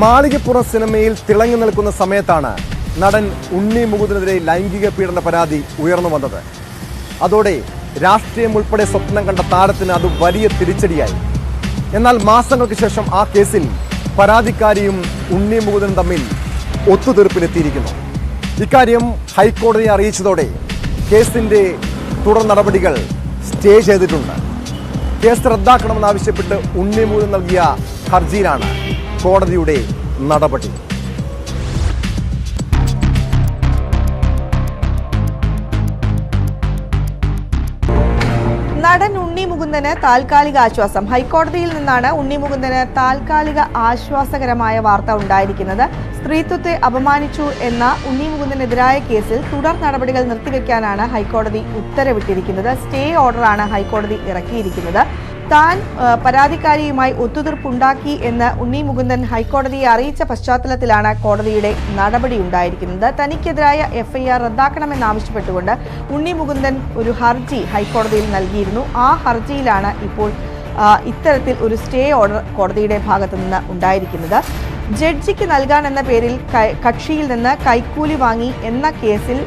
മാളികപ്പുറം സിനിമയിൽ തിളങ്ങി നിൽക്കുന്ന സമയത്താണ് നടൻ ഉണ്ണി മുകുന്ദനെതിരെ ലൈംഗിക പീഡന പരാതി ഉയർന്നു വന്നത്. അതോടെ രാഷ്ട്രീയം ഉൾപ്പെടെ സ്വപ്നം കണ്ട താരത്തിന് അത് വലിയ തിരിച്ചടിയായി. എന്നാൽ മാസങ്ങൾക്ക് ശേഷം ആ കേസിൽ പരാതിക്കാരിയും ഉണ്ണി മുകുന്ദനും തമ്മിൽ ഒത്തുതീർപ്പിലെത്തിയിരിക്കുന്നു ഇക്കാര്യം ഹൈക്കോടതിയെ അറിയിച്ചതോടെ കേസിന്റെ തുടർ നടപടികൾ സ്റ്റേ ചെയ്തിട്ടുണ്ട്. കേസ് റദ്ദാക്കണമെന്നാവശ്യപ്പെട്ട് ഉണ്ണി മുകുന്ദൻ നൽകിയ ഹർജിയിലാണ് കോടതിയുടെ നടപടി. നടൻ ഉണ്ണി മുകുന്ദന് താൽക്കാലിക ആശ്വാസം. ഹൈക്കോടതിയിൽ നിന്നാണ് ഉണ്ണി മുകുന്ദന് താൽക്കാലിക ആശ്വാസകരമായ വാർത്ത ഉണ്ടായിരിക്കുന്നത്. സ്ത്രീത്വത്തെ അപമാനിച്ചു എന്ന ഉണ്ണി മുകുന്ദനെതിരായ കേസിൽ തുടർ നടപടികൾ നിർത്തിവെക്കാനാണ് ഹൈക്കോടതി ഉത്തരവിട്ടിരിക്കുന്നത്. സ്റ്റേ ഓർഡറാണ് ഹൈക്കോടതി ഇറക്കിയിരിക്കുന്നത്. താൻ പരാതിക്കാരിയുമായി ഒത്തുതീർപ്പുണ്ടാക്കി എന്ന് ഉണ്ണി മുകുന്ദൻ ഹൈക്കോടതിയെ അറിയിച്ച പശ്ചാത്തലത്തിലാണ് കോടതിയുടെ നടപടി ഉണ്ടായിരിക്കുന്നത്. തനിക്കെതിരായ എഫ്ഐആർ റദ്ദാക്കണമെന്നാവശ്യപ്പെട്ടുകൊണ്ട് ഉണ്ണി മുകുന്ദൻ ഒരു ഹർജി ഹൈക്കോടതിയിൽ നൽകിയിരുന്നു. ആ ഹർജിയിലാണ് ഇപ്പോൾ ഇത്തരത്തിൽ ഒരു സ്റ്റേ ഓർഡർ കോടതിയുടെ ഭാഗത്തു നിന്ന് ഉണ്ടായിരിക്കുന്നത്. ജഡ്ജിക്ക് നൽകാൻ എന്ന പേരിൽ കക്ഷിയിൽ നിന്ന് കൈക്കൂലി വാങ്ങി എന്ന കേസിൽ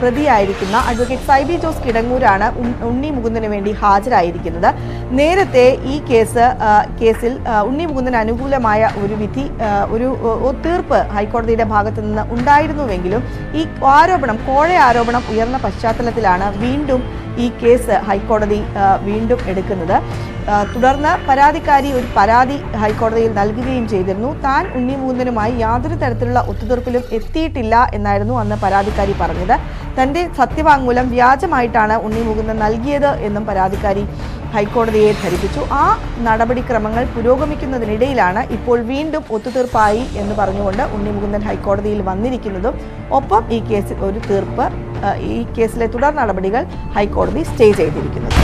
പ്രതിയായിരിക്കുന്ന അഡ്വക്കേറ്റ് സൈബി ജോസ് കിടങ്ങൂരാണ് ഉണ്ണി മുകുന്ദന് വേണ്ടി ഹാജരായിരിക്കുന്നത്. നേരത്തെ ഈ കേസ് കേസിൽ ഉണ്ണി മുകുന്ദന് അനുകൂലമായ ഒരു വിധി ഒരു തീർപ്പ് ഹൈക്കോടതിയുടെ ഭാഗത്തു നിന്ന് ഉണ്ടായിരുന്നുവെങ്കിലും ഈ ആരോപണം കോഴ ആരോപണം ഉയർന്ന പശ്ചാത്തലത്തിലാണ് വീണ്ടും ഈ കേസ് ഹൈക്കോടതി വീണ്ടും എടുക്കുന്നത്. തുടർന്ന് പരാതിക്കാരി ഒരു പരാതി ഹൈക്കോടതിയിൽ നൽകുകയും ചെയ്തിരുന്നു. താൻ ഉണ്ണി മുകുന്ദനുമായി യാതൊരു തരത്തിലുള്ള ഒത്തുതീർപ്പിലും എത്തിയിട്ടില്ല എന്നായിരുന്നു അന്ന് പരാതിക്കാരി പറഞ്ഞത്. തന്റെ സത്യവാങ്മൂലം വ്യാജമായിട്ടാണ് ഉണ്ണി മുകുന്ദൻ നൽകിയത് എന്നും പരാതിക്കാരി ഹൈക്കോടതിയെ ധരിപ്പിച്ചു. ആ നടപടിക്രമങ്ങൾ പുരോഗമിക്കുന്നതിനിടയിലാണ് ഇപ്പോൾ വീണ്ടും ഒത്തുതീർപ്പായി എന്ന് പറഞ്ഞുകൊണ്ട് ഉണ്ണി മുകുന്ദൻ ഹൈക്കോടതിയിൽ വന്നിരിക്കുന്നതും. ഒപ്പം ഈ കേസിൽ ഒരു തീർപ്പ് ഈ കേസിലെ തുടർ നടപടികൾ ഹൈക്കോടതി സ്റ്റേ ചെയ്തിരിക്കുന്നത്.